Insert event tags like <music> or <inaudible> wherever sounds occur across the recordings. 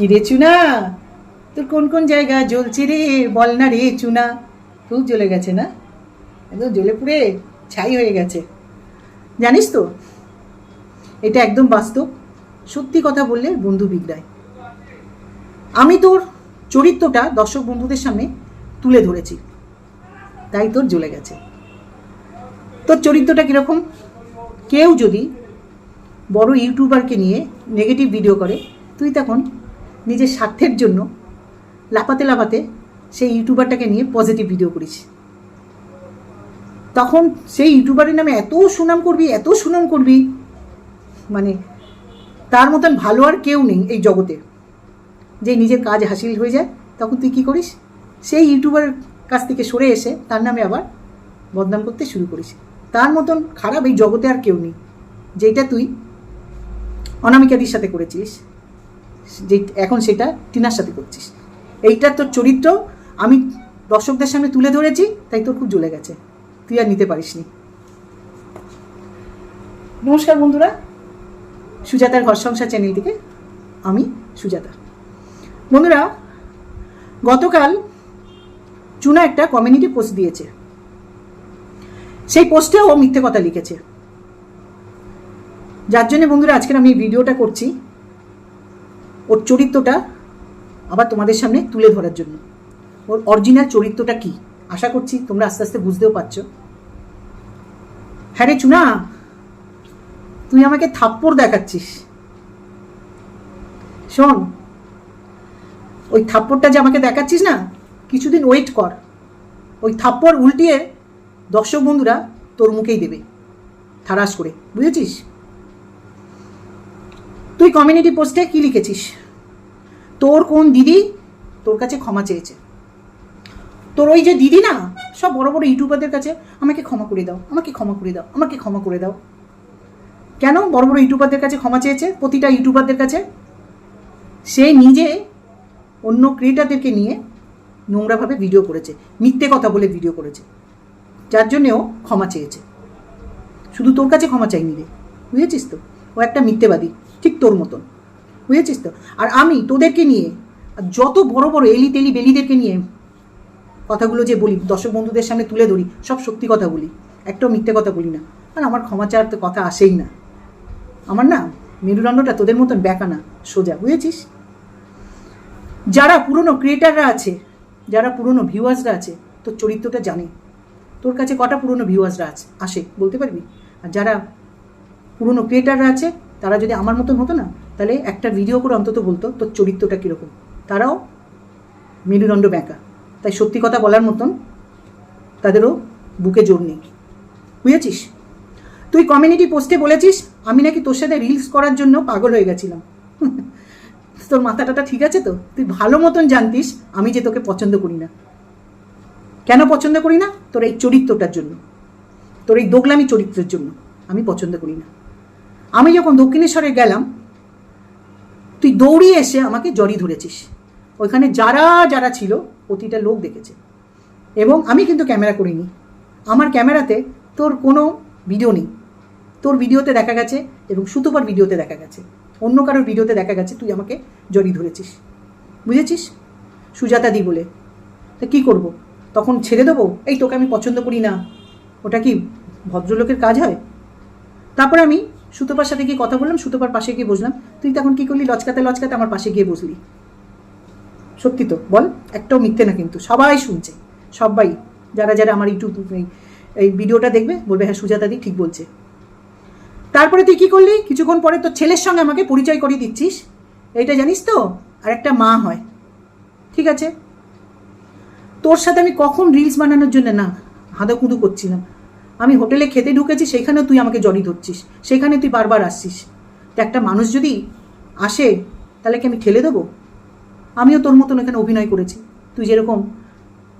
কি রে চুনা? তোর কোন কোন জায়গা জ্বলছে রে? বল না রে চুনা। খুব জ্বলে গেছে না? একদম জ্বলে পুড়ে ছাই হয়ে গেছে। জানিস তো, এটা একদম বাস্তব। সত্যি কথা বললে বন্ধু বিগড়ায়। আমি তোর চরিত্রটা দর্শক বন্ধুদের সামনে তুলে ধরেছি। তাই তোর জ্বলে গেছে। তোর চরিত্রটা কীরকম? কেউ যদি বড় ইউটিউবারকে নিয়ে নেগেটিভ ভিডিও করে, তুই তখন নিজের স্বার্থের জন্য লাপাতে লাপাতে সেই ইউটিউবারটাকে নিয়ে পজিটিভ ভিডিও করিস তখন সেই ইউটিউবারের নামে এত সুনাম করবি, এত সুনাম করবি মানে তার মতন ভালো আর কেউ নেই এই জগতে। যে নিজের কাজ হাসিল হয়ে যায়, তখন তুই কী করিস? সেই ইউটিউবারের কাছ থেকে সরে এসে তার নামে আবার বদনাম করতে শুরু করিস। তার মতন খারাপ এই জগতে আর কেউ নেই যেটা তুই অনামিকাদির সাথে করেছিস যে এখন সেটা টিনার সাথে করছিস। এইটা তোর চরিত্র, আমি দর্শকদের সামনে তুলে ধরেছি, তাই তোর খুব জ্বলে গেছে। তুই আর নিতে পারিসনি। নমস্কার বন্ধুরা। সুজাতার ঘর সংসার চ্যানেল থেকে আমি সুজাতা। বন্ধুরা, গতকাল চুনা একটা কমিউনিটি পোস্ট দিয়েছে। সেই পোস্টেও মিথ্যে কথা লিখেছে। যার জন্য বন্ধুরা, আজকের আমি এই ভিডিওটা করছি। ওর চরিত্রটা আবার তোমাদের সামনে তুলে ধরার জন্য। ওর অরিজিনাল চরিত্রটা কি? আশা করছি তোমরা আস্তে আস্তে বুঝতেও পারছ। হ্যাঁ রে চুনা, তুই আমাকে থাপ্পড় দেখাচ্ছিস। শোন, ওই থাপ্পড়টা যে আমাকে দেখাচ্ছিস না, কিছুদিন ওয়েট কর। ওই থাপ্পড় উল্টিয়ে দর্শক বন্ধুরা তোর মুখেই দেবে। থারাস করে, বুঝেছিস? তুই কমিউনিটি পোস্টে কি লিখেছিস? তোর কোন দিদি তোর কাছে ক্ষমা চেয়েছে। তোর ওই যে দিদি না, সব বড় বড় ইউটিউবারদের কাছে আমাকে ক্ষমা করে দাও, আমাকে ক্ষমা করে দাও, আমাকে ক্ষমা করে দাও। কেন বড় বড় ইউটিউবারদের কাছে ক্ষমা চেয়েছে? প্রতিটা ইউটিউবারদের কাছে? সে নিজে অন্য ক্রিয়েটারদেরকে নিয়ে নোংরাভাবে ভিডিও করেছে, মিথ্যে কথা বলে ভিডিও করেছে, যার জন্যেও ক্ষমা চেয়েছে। শুধু তোর কাছে ক্ষমা চাইনি রে, বুঝেছিস তো? ও একটা মিথ্যেবাদী। ঠিক তোর মতন, বুঝেছিস তো? আর আমি তোদেরকে নিয়ে যত বড় বড় এলি তেলি বেলিদেরকে নিয়ে কথাগুলো যে বলি, দর্শক বন্ধুদের সামনে তুলে ধরি, সব সত্যি কথা বলি, একটাও মিথ্যে কথা বলি না। আর আমার ক্ষমা চাওয়ার তো কথা আসেই না। আমার না মেরুদণ্ডটা তোদের মতন ব্যাকা না, সোজা, বুঝেছিস? যারা পুরনো ক্রিয়েটাররা আছে, যারা পুরনো ভিউয়ার্সরা আছে, তোর চরিত্রটা জানে। তোর কাছে কটা পুরনো ভিউয়ার্সরা আছে, আসে, বলতে পারবি? আর যারা পুরনো ক্রিয়েটাররা আছে তারা যদি আমার মতন হতো না, তাহলে একটা ভিডিও করে অন্তত বলতো, তোর চরিত্রটা কীরকম। তারাও মেরুদণ্ড ব্যাঁকা। তাই সত্যি কথা বলার মতন তাদেরও বুকে জোর নেই। বুঝেছিস? তুই কমিউনিটি পোস্টে বলেছিস, আমি নাকি তোর সাথে রিলস করার জন্য পাগল হয়ে গেছিলাম। <laughs> তোর মাথাটাটা ঠিক আছে তো? তুই ভালো মতন জানতিস আমি যে তোকে পছন্দ করি না। কেন পছন্দ করি না? তোর এই চরিত্রটার জন্য। তোর এই দোগলামি চরিত্রের জন্য আমি পছন্দ করি না। আমি যখন দক্ষিণেশ্বরে গেলাম, তুই দৌড়িয়ে এসে আমাকে জড়ি ধরেছিস। ওইখানে যারা যারা ছিল, প্রতিটা লোক দেখেছে। এবং আমি কিন্তু ক্যামেরা করিনি। আমার ক্যামেরাতে তোর কোনো ভিডিও নেই। তোর ভিডিওতে দেখা গেছে এবং সুতোপার ভিডিওতে দেখা গেছে। অন্য কারোর ভিডিওতে দেখা গেছে, তুই আমাকে জড়ি ধরেছিস। বুঝেছিস? সুজাতা দি বলে। তা কী করব? তখন ছেড়ে দেবো? এই তোকে আমি পছন্দ করি না। ওটা কি ভদ্রলোকের কাজ হয়? তারপরে আমি সুতোপার সাথে গিয়ে কথা বললাম, সুতোপার পাশে গিয়ে বসলাম তুই তখন কী করলি? লচকাতে লচকাতে আমার পাশে গিয়ে বসলি সত্যি তো, বল, একটাও মিথ্যে না কিন্তু, সবাই শুনছে, সবাই, যারা যারা আমার ইউটিউব, এই ভিডিওটা দেখবে, বলবে হ্যাঁ সুজাতাদি ঠিক বলছে। তারপরে তুই কী করলি? কিছুক্ষণ পরে তোর ছেলের সঙ্গে আমাকে পরিচয় করিয়ে দিচ্ছিস, এইটা জানিস তো? আর একটা মা হয়, ঠিক আছে? তোর সাথে আমি কখন রিলস বানানোর জন্য, না, হাঁদাকুঁদু করছিলাম। আমি হোটেলে খেতে ঢুকেছি, সেখানেও তুই আমাকে জড়ি ধরছিস। সেখানে তুই বারবার আসছিস। তো একটা মানুষ যদি আসে, তাহলে কি আমি ঠেলে দেবো? আমিও তোর মতন এখানে অভিনয় করেছি। তুই যেরকম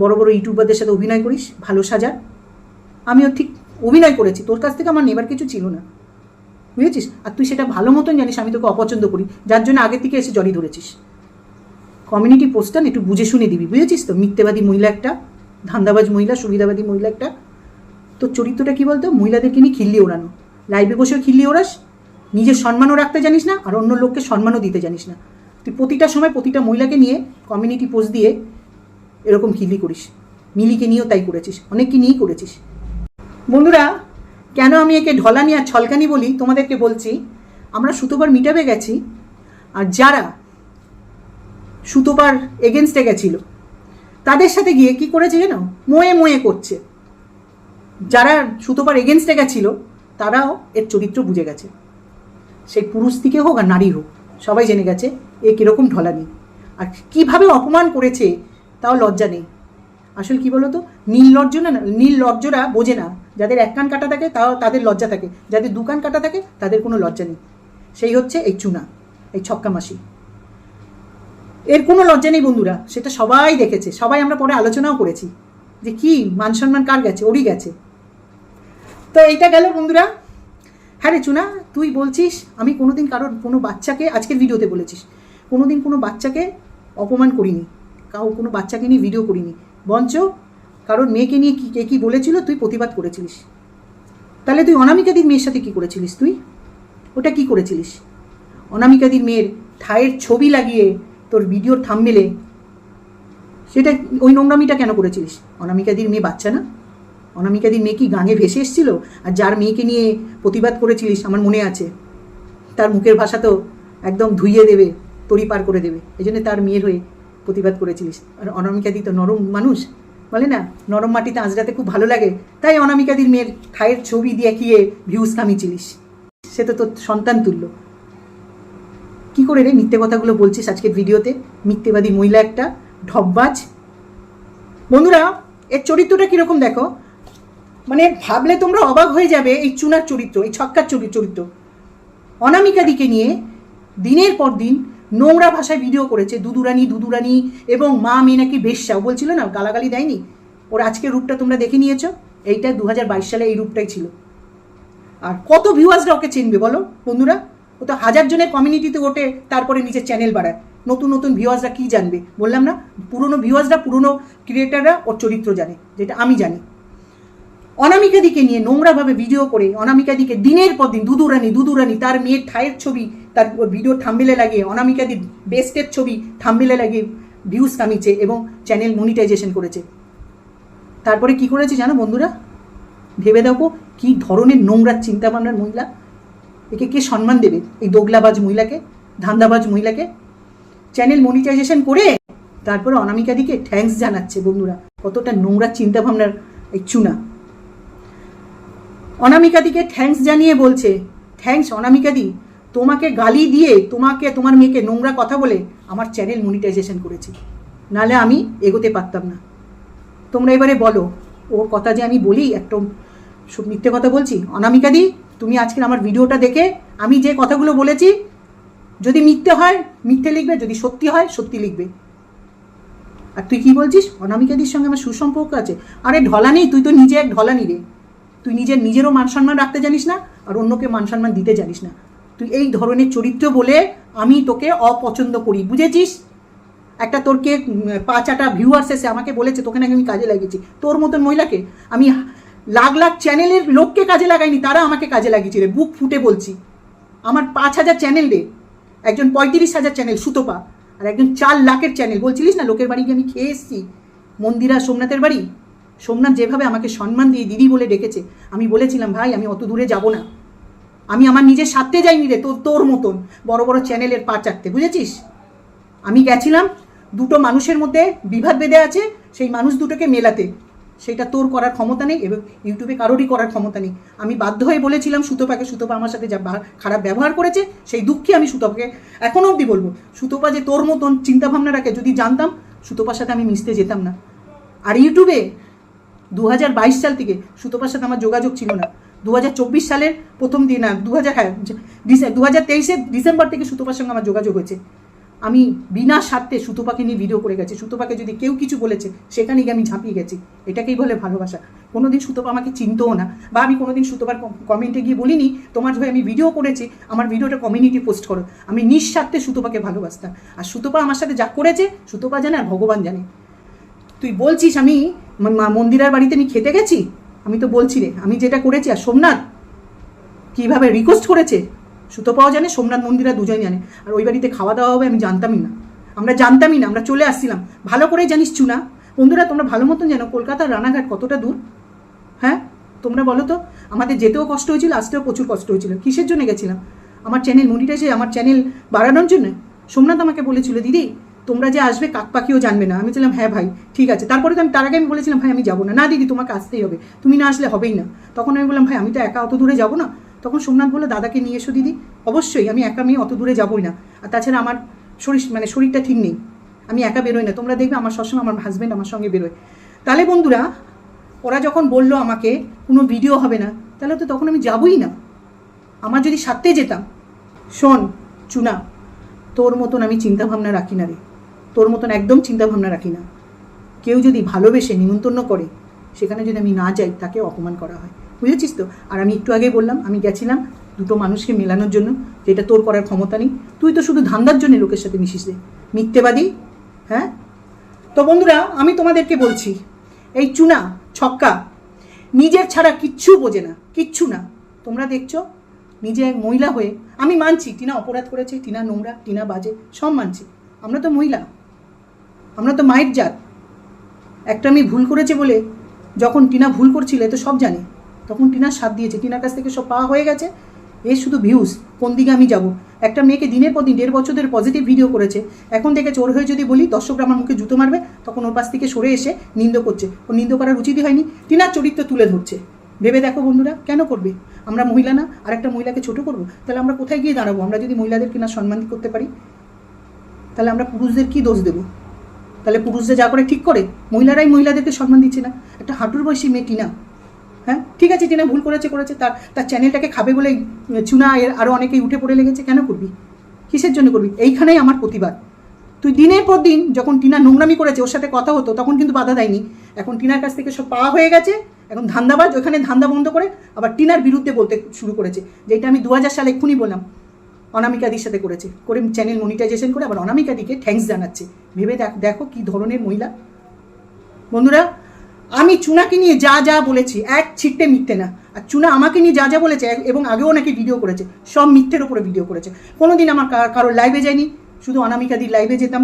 বড় বড় ইউটিউবারদের সাথে অভিনয় করিস, ভালো সাজার। আমিও ঠিক অভিনয় করেছি। তোর কাছ থেকে আমার নেবার কিছু ছিল না। বুঝেছিস? আর তুই সেটা ভালো মতন জানিস, আমি তোকে অপছন্দ করি। যার জন্য আগের থেকে এসে জড়ি ধরেছিস। কমিউনিটি পোস্টটা না একটু বুঝে শুনে দিবি। বুঝেছিস তো? মিথ্যেবাদী মহিলা একটা, ধান্দাবাজ মহিলা, সুবিধাবাদী মহিলা একটা। তোর চরিত্রটা কী বলতো? মহিলাদেরকে নিয়ে খিল্লি ওড়ানো। লাইভে বসেও খিল্লি ওড়াস, নিজের সম্মানও রাখতে জানিস না, আর অন্য লোককে সম্মানও দিতে জানিস না। তুই প্রতিটা সময় প্রতিটা মহিলাকে নিয়ে কমিউনিটি পোস্ট দিয়ে এরকম খিলি করিস। মিলিকে নিয়েও তাই করেছিস, অনেককে নিয়েই করেছিস। বন্ধুরা, কেন আমি একে ঢলানি আর ছলকানি বলি? তোমাদেরকে বলছি, আমরা সুতোবার মিটাবে গেছি, আর যারা সুতোবার এগেনস্টে গেছিল, তাদের সাথে গিয়ে কি করেছে জানো? মোয়ে মোয়ে করছে। যারা সুতোবার এগেনস্টে গেছিল, তারাও এর চরিত্র বুঝে গেছে। সেই পুরুষ দিকে হোক আর নারী হোক, সবাই জেনে গেছে এ কীরকম ঢলানি আর কীভাবে অপমান করেছে, তাও লজ্জা নেই। আসলে কি বলতো? নীল লজ্জ না, নীল লজ্জরা বোঝে না। যাদের এক কান কাটা থাকে, তাও তাদের লজ্জা থাকে। যাদের দু কান কাটা থাকে, তাদের কোনো লজ্জা নেই। সেই হচ্ছে এই চুনা, এই ছক্কা মাসি এর কোনো লজ্জা নেই বন্ধুরা, সেটা সবাই দেখেছে। সবাই আমরা পরে আলোচনাও করেছি যে কি, মান সম্মান কার গেছে? ওরই গেছে। তো এইটা গেল বন্ধুরা। হ্যাঁ রে চুনা, তুই বলছিস, আমি কোনোদিন কারোর, কোনো বাচ্চাকে, আজকের ভিডিওতে বলেছিস, কোনোদিন কোনো বাচ্চাকে অপমান করিনি, কাউ কোনো বাচ্চাকে নিয়ে ভিডিও করিনি। বঞ্চ কারোর মেয়েকে নিয়ে কী, কে কী বলেছিল, তুই প্রতিবাদ করেছিলিস। তাহলে তুই অনামিকাদির মেয়ের সাথে কী করেছিলিস তুই? ওটা কি করেছিলিস? অনামিকাদির মেয়ের ঠায়ের ছবি লাগিয়ে তোর ভিডিওর থামমেলে সেটা ওই নোংরামিটা কেন করেছিলিস? অনামিকাদির মেয়ে বাচ্চা না? অনামিকাদির মেয়ে কি গাঙে ভেসে এসেছিল? আর যার মেয়েকে নিয়ে প্রতিবাদ করেছিলিস, আমার মনে আছে। তার মুখের ভাষা তো একদম ধুইয়ে দেবে, তরি পার করে দেবে। এই জন্য তার মেয়ের হয়ে প্রতিবাদ করেছিলিস। আর অনামিকাদি তো নরম মানুষ, বলে না? নরম মাটিতে আঁচড়াতে খুব ভালো লাগে। তাই অনামিকাদির মেয়ের ঠায়ের ছবি দিয়ে দেখিয়ে ভিউজ কামিয়েছিলিস। সে তো তোর সন্তান তুল্য। কি করে রে মিথ্যে কথাগুলো বলছিস আজকের ভিডিওতে? মিথ্যেবাদী মহিলা একটা, ঢপবাজ। বন্ধুরা, এর চরিত্রটা কীরকম দেখো? মানে ভাবলে তোমরা অবাক হয়ে যাবে এই চুনার চরিত্র, এই ছক্কার চরি- চরিত্র। অনামিকাদিকে নিয়ে দিনের পর দিন নোংরা ভাষায় ভিডিও করেছে, দুদুরানি দুদুরানি এবং মা মেয়ে নাকি বেশ্যা ও বলছিল না, গালাগালি দেয়নি? ওর আজকের রূপটা তোমরা দেখে নিয়েছো? এইটা দু হাজার বাইশ সালে এই রূপটাই ছিল। আর কত ভিউয়ার্সরা ওকে চিনবে বলো, বন্ধুরা? ও তো হাজার জনের কমিউনিটিতে ওঠে, তারপরে নিজের চ্যানেল বাড়ায়। নতুন নতুন ভিউয়ার্সরা কী জানবে? বললাম না, পুরনো ভিউয়ার্সরা পুরনো ক্রিয়েটাররা ওর চরিত্র জানে, যেটা আমি জানি। অনামিকাদিকে নিয়ে নোংরাভাবে ভিডিও করে অনামিকাদিকে দিনের পর দিন, দুদুরানি দুদুরানি, তার মেয়ের ঠায়ের ছবি, তার ভিডিও থাম্বেলে লাগিয়ে অনামিকাদির বেস্টের ছবি থাম্বেলে লাগিয়ে ভিউজ কামিয়েছে এবং চ্যানেল মনিটাইজেশন করেছে। তারপরে কি করেছে জানো বন্ধুরা? ভেবে দেখো কি ধরনের নোংরা চিন্তা ভাবনার মহিলা। একে কে সম্মান দেবে এই দোগলাবাজ মহিলাকে, ধান্দাবাজ মহিলাকে? চ্যানেল মনিটাইজেশন করে তারপরে অনামিকাদিকে থ্যাঙ্কস জানাচ্ছে বন্ধুরা। কতটা নোংরা চিন্তা ভাবনার এই চুনা। অনামিকাদিকে থ্যাঙ্কস জানিয়ে বলছে থ্যাঙ্কস অনামিকাদি, তোমাকে গালি দিয়ে তোমাকে, তোমার মেয়েকে নোংরা কথা বলে আমার চ্যানেল মনিটাইজেশন করেছি। নালে আমি এগোতে পারতাম না। তোমরা এবারে বলো, ওর কথা যে আমি বলি, একদম সব মিথ্যে কথা বলছি? অনামিকাদি, তুমি আজকের আমার ভিডিওটা দেখে আমি যে কথাগুলো বলেছি, যদি মিথ্যে হয়, মিথ্যে লিখবে, যদি সত্যি হয়, সত্যি লিখবে। আর তুই কি বলছিস? অনামিকাদির সঙ্গে আমার সুসম্পর্ক আছে। আরে ঢলানি তুই তো নিজে এক ঢলানি রে। তুই নিজের নিজেরও মান সম্মান রাখতে জানিস না আর অন্যকে মান সম্মান দিতে জানিস না। তুই এই ধরনের চরিত্র বলে আমি তোকে অপছন্দ করি বুঝেছিস? একটা তোর কে উম, পাঁচ আটা ভিউয়ার্স এসে আমাকে বলেছে তোকে নাকি আমি কাজে লাগিয়েছি। তোর মতন মহিলাকে আমি লাখ লাখ চ্যানেলের লোককে কাজে লাগাইনি তারা আমাকে কাজে লাগিয়েছে রে বুক ফুটে বলছি। আমার পাঁচ হাজার চ্যানেল রে একজন পঁয়ত্রিশ হাজার চ্যানেল সুতোপা আর একজন চার লাখের চ্যানেল। বলছিলিস না লোকের বাড়ি গিয়ে আমি খেয়ে এসেছি। মন্দিরা সোমনাথের বাড়ি? সোমনাথ যেভাবে আমাকে সম্মান দিয়ে দিদি বলে ডেকেছে, আমি বলেছিলাম, ভাই, আমি অত দূরে যাব না। আমি আমার নিজের স্বার্থে যাইনি রে, তোর তোর মতন বড় বড় চ্যানেলের পা চাটতে, বুঝেছিস? আমি গেছিলাম, দুটো মানুষের মধ্যে বিভাদ বেঁধে আছে, সেই মানুষ দুটোকে মেলাতে। সেটা তোর করার ক্ষমতা নেই এবং ইউটিউবে কারোরই করার ক্ষমতা নেই। আমি বাধ্য হয়ে বলেছিলাম, সুতোপাকে, সুতোপা আমার সাথে যা খারাপ ব্যবহার করেছে, সেই দুঃখে আমি সুতোপাকে এখনও অবধি বলব। সুতোপা যে তোর মতন চিন্তাভাবনা রাখে, যদি জানতাম, সুতোপার সাথে আমি মিশতে যেতাম না। আর ইউটিউবে দু হাজার বাইশ সাল থেকে সুতোপার সাথে আমার যোগাযোগ ছিল না। দু হাজার চব্বিশ সালের প্রথম দিন না দু হাজার হ্যাঁ দু হাজার তেইশের ডিসেম্বর থেকে সুতোপার সঙ্গে আমার যোগাযোগ হয়েছে। আমি বিনা স্বার্থে সুতোপাকে নিয়ে ভিডিও করে গেছি। সুতোপাকে যদি কেউ কিছু বলেছে, সেখানে গিয়ে আমি ঝাঁপিয়ে গেছি। এটাকেই বলে ভালোবাসা। কোনোদিন সুতোপা আমাকে চিনতও না বা আমি কোনোদিন সুতোপার কমেন্টে গিয়ে বলিনি, তোমার হয়ে আমি ভিডিও করেছি, আমার ভিডিওটা কমিউনিটি পোস্ট করো। আমি নিঃস্বার্থে সুতোপাকে ভালোবাসতাম। আর সুতোপা আমার সাথে যা করেছে, সুতোপা জানে আর ভগবান জানে। তুই বলছিস আমি মন্দিরার বাড়িতে আমি খেতে গেছি? আমি তো বলছি রে, আমি যেটা করেছি, আর সোমনাথ কীভাবে রিকোয়েস্ট করেছে সুতপাও জানে, সোমনাথ মন্দিরা দুজন জানে। আর ওই বাড়িতে খাওয়া দাওয়া হবে আমি জানতামই না। আমরা জানতামই না, আমরা চলে আসছিলাম। ভালো করে জানিস চুনা, বন্ধুরা তোমরা ভালো মতন জানো কলকাতার রানাঘাট কতটা দূর? হ্যাঁ? তোমরা বলো তো, আমাদের যেতেও কষ্ট হয়েছিল, আসতেও প্রচুর কষ্ট হয়েছিল। কিসের জন্য গেছিলাম? আমার চ্যানেল মনিটাইজে আমার চ্যানেল বাড়ানোর জন্য? সোমনাথ আমাকে বলেছিল, দিদি তোমরা যে আসবে কাক পাখিও জানবে না। আমি বললাম হ্যাঁ ভাই, ঠিক আছে। তারপরে তো আমি, তার আগে আমি বলেছিলাম, ভাই, আমি যাব না। না দিদি, তোমাকে আসতেই হবে। তুমি না আসলে হবেই না। তখন আমি বললাম, ভাই, আমি তো একা অত দূরে যাব না। তখন সোমনাথ বলল, দাদাকে নিয়ে এসো দিদি। অবশ্যই, আমি একা মেয়ে অত দূরে যাবোই না। আর তাছাড়া আমার শরীর মানে শরীরটা ঠিক নেই। আমি একা বেরোই না। তোমরা দেখবে আমার সবসময় আমার হাজব্যান্ড আমার সঙ্গে বেরোয়। তাহলে বন্ধুরা, ওরা যখন বলল আমাকে, কোনো ভিডিও হবে না, তাহলে তো তখন আমি যাবই না। আমার যদি সাথে যেতাম, শোন, চুনা, তোর মতন আমি চিন্তাভাবনা রাখি না রে। তোর মতন একদম চিন্তা ভাবনা রাখি না। কেউ যদি ভালোবেসে নিমন্ত্রণ করে, সেখানে যদি আমি না যাই, তাকে অপমান করা হয়। বুঝেছিস তো? আর আমি একটু আগে বললাম, আমি গেছিলাম দুটো মানুষকে মেলানোর জন্য, যেটা তোর করার ক্ষমতা নেই। তুই তো শুধু ধান্দার জন্য লোকের সাথে মিশিস রে। মিথ্যেবাদী হ্যাঁ? তো বন্ধুরা, আমি তোমাদেরকে বলছি, এই চুনা, ছক্কা, নিজের ছাড়া কিচ্ছু বোঝে না, কিচ্ছু না। তোমরা দেখছ, নিজে এক মহিলা হয়ে, আমি মানছি, টিনা অপরাধ করেছে, টিনা নোংরা, টিনা বাজে, সব মানছি। আমরা তো মহিলা। আমরা তো মায়ের জাত। একটা মেয়ে ভুল করেছে বলে যখন টিনা ভুল করছিল, এ তো সব জানে। তখন টিনার সাথ দিয়েছে, টিনার কাছ থেকে সব পাওয়া হয়ে গেছে। এ শুধু ভিউজ কোন দিকে আমি যাব? একটা মেয়েকে দিনের পর দিন, দেড় বছরের পজিটিভ ভিডিও করেছে। এখন থেকে চোর হয়ে যদি বলি, দর্শকরা আমার মুখে জুতো মারবে, তখন ওর পাশ থেকে সরে এসে নিন্দ করছে। ও নিন্দ করার উচিতই হয়নি, টিনার চরিত্র তুলে ধরছে। ভেবে দেখো বন্ধুরা, কেন করবে? আমরা মহিলা না, আর একটা মহিলাকে ছোট করব? তাহলে আমরা কোথায় গিয়ে দাঁড়াবো? আমরা যদি মহিলাদের কিনা সম্মান করতে পারি, তাহলে আমরা পুরুষদের কি দোষ দেবো? তাহলে পুরুষদের যা করে ঠিক করে। মহিলারাই মহিলাদেরকে সম্মান দিচ্ছে না। একটা হাঁটুর বয়সী মেয়ে টিনা। হ্যাঁ? ঠিক আছে, টিনা ভুল করেছে করেছে। তার তার চ্যানেলটাকে খাবে বলে চুনা এর আরও অনেকেই উঠে পড়ে লেগেছে। কেন করবি? কিসের জন্য করবি? এইখানেই আমার প্রতিবাদ। তুই দিনের পর দিন যখন টিনা নোংরামি করেছে, ওর সাথে কথা হতো, তখন কিন্তু বাধা দেয়নি। এখন টিনার কাছ থেকে সব পাওয়া হয়ে গেছে। এখন ধান্দাবাজ, ওখানে ধান্দা বন্ধ করে আবার টিনার বিরুদ্ধে বলতে শুরু করেছে। যেটা আমি দু হাজার সালে এক্ষুনি বললাম। অনামিকাদির সাথে করেছে। করে চ্যানেল মনিটাইজেশন করে আবার অনামিকাদিকে থ্যাঙ্কস জানাচ্ছে। ভেবে দেখো কি ধরনের মহিলা। বন্ধুরা, আমি চুনাকে নিয়ে যা যা বলেছি, এক ছিট্টে মিথ্যে না। আর চুনা আমাকে নিয়ে যা যা বলেছে এবং আগেও নাকি ভিডিও করেছে, সব মিথ্যের ওপরে ভিডিও করেছে। কোনো দিন আমার কারোর লাইভে যায়নি, শুধু অনামিকাদির লাইভে যেতাম,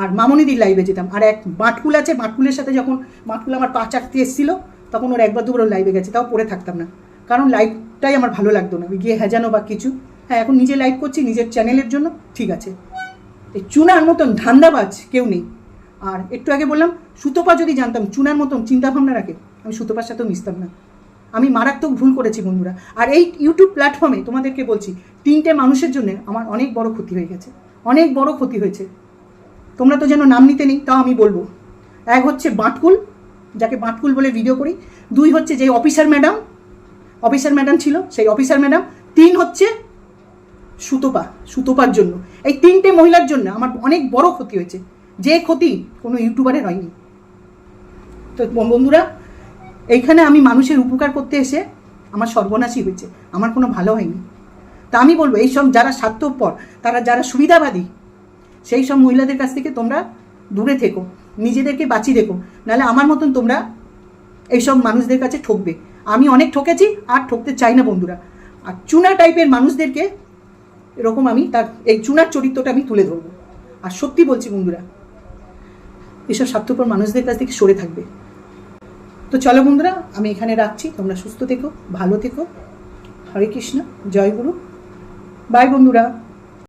আর মামনিদির লাইভে যেতাম। আর এক বাটকুল আছে, বাটকুলের সাথে যখন বাটকুল আমার পা চাকতে এসেছিল, তখন ওর একবার দুবার লাইভে গেছে, তাও পড়ে থাকতাম না। কারণ লাইভটাই আমার ভালো লাগতো না, গিয়ে হেজানো বা কিছু। হ্যাঁ এখন নিজে লাইভ করছি, নিজের চ্যানেলের জন্য, ঠিক আছে। এই চুনার মতন ধান্দাবাজ কেউ নেই। আর একটু আগে বললাম, সুতপা যদি জানতাম, চুনার মতন চিন্তাভাবনা রাখে, আমি সুতপার সাথেও মিশতাম না। আমি মারাত্মক ভুল করেছি, বন্ধুরা। আর এই ইউটিউব প্ল্যাটফর্মে তোমাদেরকে বলছি, তিনটে মানুষের জন্য আমার অনেক বড় ক্ষতি হয়ে গেছে। অনেক বড় ক্ষতি হয়েছে। তোমরা তো যেন নাম নিতে নেই, তাও আমি বলব। এক হচ্ছে বাঁটকুল, যাকে বাঁটকুল বলে ভিডিও করি। দুই হচ্ছে যে অফিসার ম্যাডাম অফিসার ম্যাডাম ছিল, সেই অফিসার ম্যাডাম তিন হচ্ছে সুতপা, সুতোপার জন্য। এই তিনটে মহিলার জন্য আমার অনেক বড় ক্ষতি হয়েছে। যে ক্ষতি কোনো ইউটিউবারের হয়নি। তো বন্ধুরা, এইখানে আমি মানুষের উপকার করতে এসে আমার সর্বনাশই হয়েছে। আমার কোনো ভালো হয়নি। তা আমি বলব এইসব যারা স্বার্থপর, তারা যারা সুবিধাবাদী, সেই সব মহিলাদের কাছ থেকে তোমরা দূরে থেকো। নিজেদেরকে বাঁচিয়ে রেখো। নাহলে আমার মতন তোমরা এইসব মানুষদের কাছে ঠকবে। আমি অনেক ঠকেছি, আর ঠকতে চাই না বন্ধুরা। আর চুনা টাইপের মানুষদেরকে এরকম আমি তার এই চুনার চরিত্রটা আমি তুলে ধরবো। আর সত্যি বলছি বন্ধুরা, এসব স্বার্থপর মানুষদের কাছ থেকে সরে থাকবে। তো চলো বন্ধুরা, আমি এখানে রাখছি। তোমরা সুস্থ থেকো, ভালো থেকো। হরে কৃষ্ণ, জয় গুরু। বাই বন্ধুরা।